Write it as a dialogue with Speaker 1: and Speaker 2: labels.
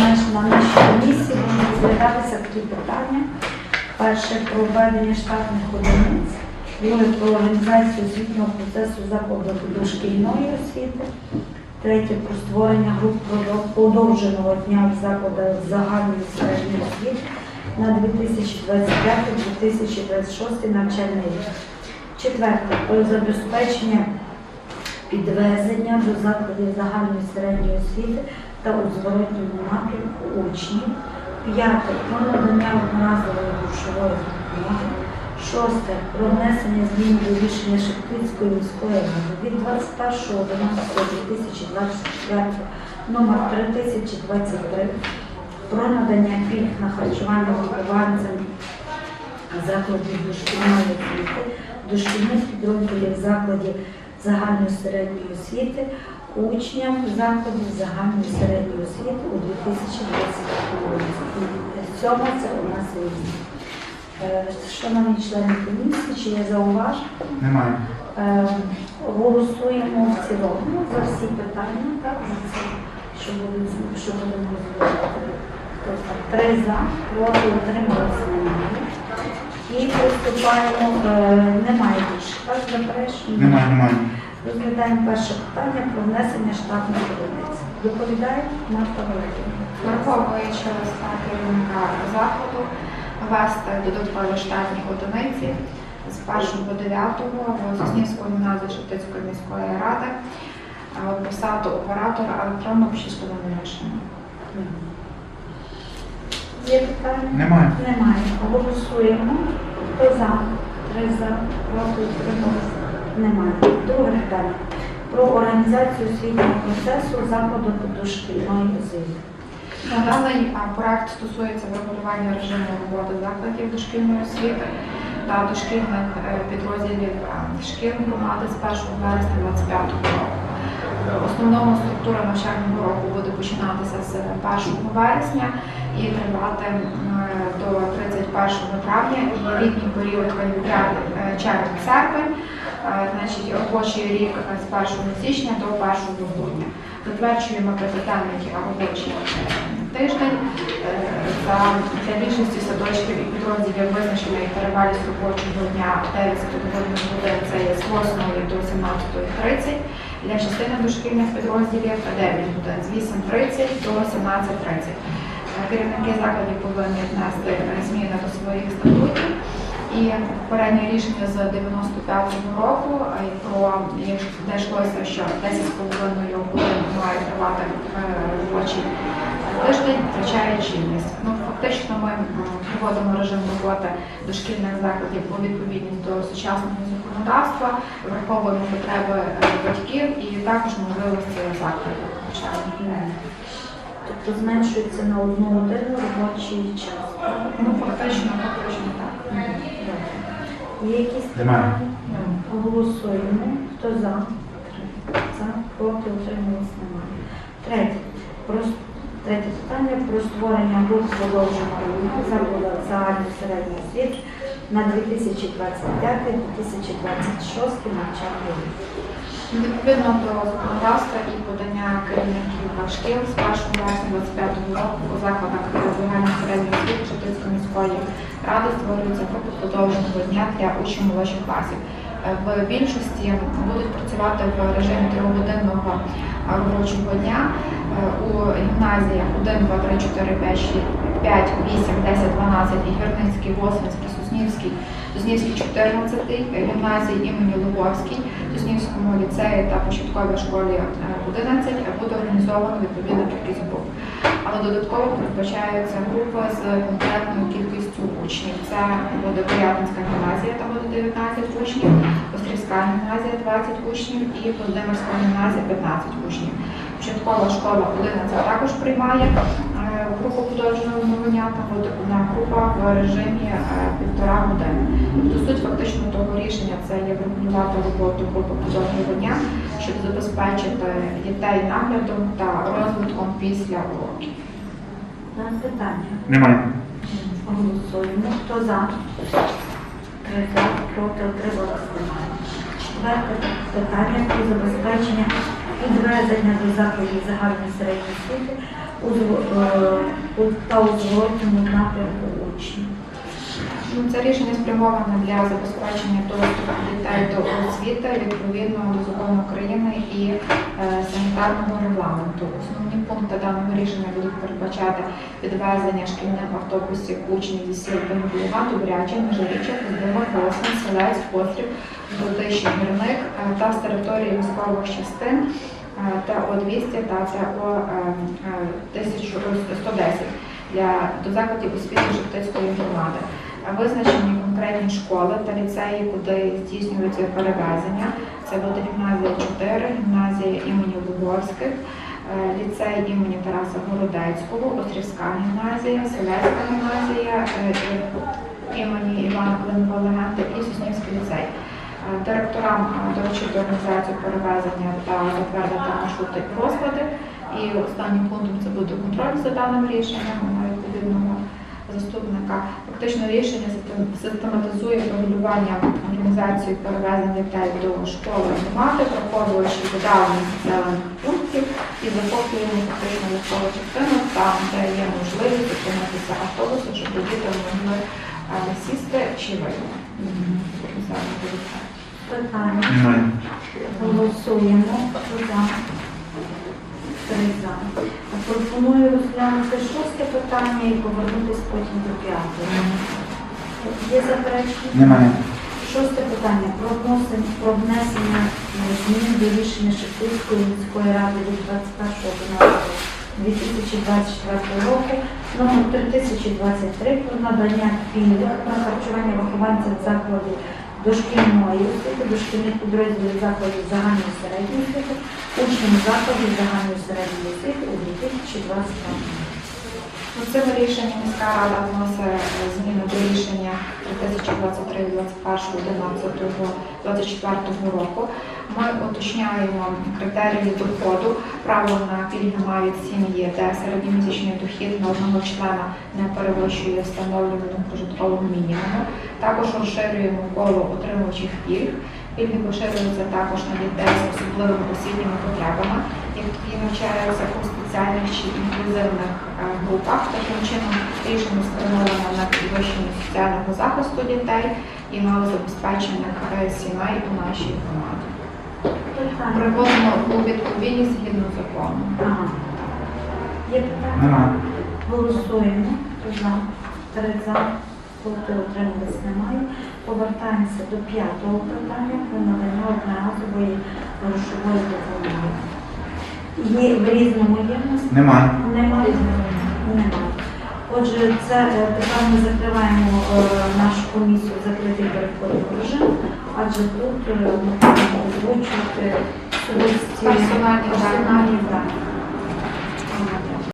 Speaker 1: на нашій вони розглядалися такі питання. Перше про введення штатних одиниць, друге про організацію освітнього процесу закладів дошкільної освіти, третє про створення груп продов- подовженого дня в закладах загальної середньої освіти на 2025-2026 навчальний рік. Четверте про забезпечення підвезення до закладів загальної середньої освіти та у зворотньому напрямку учнів. П'яте про надання одноразової грошової допомоги. Шосте про внесення змін до рішення Шептицької міської ради від 21.11.2024 номер 3023 про надання пільг на харчування вихованцям закладів дошкільної освіти, дошкільних підрозділів закладів загальної середньої освіти, учням закладів загальної середньої освіти у 2025 році. І це у нас різні. Е, Шановні члени комісії, чи є зауваження?
Speaker 2: Немає.
Speaker 1: Е, Голосуємо в цілому за всі питання, так, за це, що будуть, що будемо розглядати. За? Три за, проти утрималися немає. І приступаємо, е, немає більше, так, заперечень?
Speaker 2: Немає, немає.
Speaker 1: Розглядаємо перше питання про внесення штатних одиниць. Доповідає Марта Валерійовна.
Speaker 3: Враховуючи листа керівника закладу, ввести додаткові штатні одиниці з 1 по 9 в Соснівську гімназію Шептицької міської ради посаду оператора електронного обчислювального рішення.
Speaker 1: Є питання?
Speaker 2: Немає.
Speaker 1: Немає. Голосуємо. Хто за? Три за, проти утрималися? Немає. Друге питання. Про організацію освітнього процесу закладу дошкільної освіти.
Speaker 3: Даний проект стосується врегулювання режиму роботи закладів дошкільної освіти та дошкільних е, підрозділів а, шкіл громади з 1 вересня 2025 року. Основному структура навчального року буде починатися з 1 вересня і тривати до 31 травня. І літній період е, червень-серпень, е, значить робочий рік з 1 січня до 1 грудня. Затверджуємо президентний робочий е, тиждень. Е, За для більшості садочків і підрозділів визначений перевалість робочого дня 9 годин годин це є з 8 до 17.30. Для частини дошкільних підрозділів 9 годин з 8.30 до 17.30. Е, Керівники закладів повинні внести зміни до своїх статутів. І попереднє рішення з 95-го року е, про де йшлося, що 10,5 годин має тривати е, робочий тиждень, втрачає чинність. Ну фактично ми м, приводимо режим роботи дошкільних закладів у відповідність до сучасного законодавства, враховуємо потреби е, батьків і також можливості закладів.
Speaker 1: Тобто зменшується на одну годину робочий час.
Speaker 3: Ну фактично, фактично.
Speaker 1: Є якісь питання? Голосуємо. Хто за? За, проти, утрималися немає. Третє. Про, третє питання про створення груп продовження за закладів загальної середньої освіти на 2025-2026 навчальний рік.
Speaker 3: Відповідно до законодавства і подання керівників шкіл з 1 вересня 25 року у закладах загальної середньої освіти Шептицької міської ради створюються групи подовженого дня для учнів молодших класів. Е, В більшості будуть працювати в режимі трьохгодинного робочого дня Е, у гімназіях 1, 2, 3, 4, 5, 6, 5, 8, 10, 12, Ігорницький, Восвинський, Соснівський, Соснівський 14, гімназії імені Луговський, Соснівському ліцеї та початковій школі е, 11 буде організовано відповідна кількість груп. Але додатково передбачаються групи з конкретною кількістю учнів. Це буде Порятинська гімназія, там буде 19 учнів, Острівська гімназія 20 учнів і Володимирська гімназія 15 учнів. Початкова школа 11 також приймає групу подовженого вмовлення, там буде одна група в режимі е, півтора години. Тобто суть фактично того рішення це є врегулювати роботу групи подовженого дня, щоб забезпечити дітей наглядом та розвитком після уроків.
Speaker 1: Питання.
Speaker 2: Немає.
Speaker 1: Голосуємо. Хто за? Три за, проти, немає. Четверте питання про забезпечення підвезення до закладів загальної середньої освіти е, та у зворотньому напрямку учнів.
Speaker 3: Ну, Це рішення спрямоване для забезпечення доступу дітей до освіти відповідно до закону України і е, санітарного регламенту. Основні пункти даного рішення будуть передбачати підвезення шкільних автобусів учнів зі сіл Пенгуліва, Добряча, Межиріччя, Куздива, Голосин, Селець, Пострів, Городище, Гірник е, та з території військових частин е, ТО-200 та ТО-1110 для до закладів освіти Шептицької громади. Визначені конкретні школи та ліцеї, куди здійснюються перевезення. Це буде гімназія 4, гімназія імені Луговських, е, ліцей імені Тараса Городецького, Острівська гімназія, Селецька гімназія е, е, імені Івана Климова Легенди і Соснівський ліцей. Е, Директорам е, доручити організацію перевезення та затвердити маршрути і розклади. І останнім пунктом це буде контроль за даним рішенням на відповідного заступника. Фактично рішення систематизує регулювання організації перевезення дітей до школи громади, враховуючи віддалені населених пунктів і захоплюємо фактично військову частину там, де є можливість зупинитися автобусом, щоб діти могли е, сісти чи вийти.
Speaker 1: Питання.
Speaker 2: Немає.
Speaker 1: Голосуємо. За? Три за. Пропоную розглянути шосте питання і повернутися потім до п'ятого. Є заперечення?
Speaker 2: Немає.
Speaker 1: Шосте питання про внесення змін до рішення Шептицької міської ради від 21.12.2024 року номер 3023 про надання пільг на харчування вихованців закладів дошкільної освіти, дошкільних підрозділів закладів загальної середньої освіти, учням закладів загальної середньої освіти у 2025
Speaker 3: Ну, Цим рішенням міська рада вносить е, зміни до рішення 3023-21.11.24 року. Ми уточняємо критерії доходу. Право на пільги мають сім'ї, де середньомісячний дохід на одного члена не перевищує встановленого прожиткового мінімуму. Також розширюємо коло отримувачів пільг. Пільги поширюються також на дітей з особливими освітніми потребами, які навчаються у спеціальних чи інклюзивних е, групах. Таким чином рішення спрямовано на підвищення соціального захисту дітей і малозабезпечених сімей у нашій громаді. Приводимо у відповідність згідно закону.
Speaker 1: Ага. Є питання? Голосуємо. За? Три за. Проти утримались немає. Повертаємося до п'ятого питання про надання одноразової грошової допомоги. Є в різному є в нас?
Speaker 2: Немає.
Speaker 1: Немає. Немає. Отже, це тепер ми закриваємо е, нашу комісію закритий переходний режим, адже тут е, ми будемо озвучувати особисті персональні дані.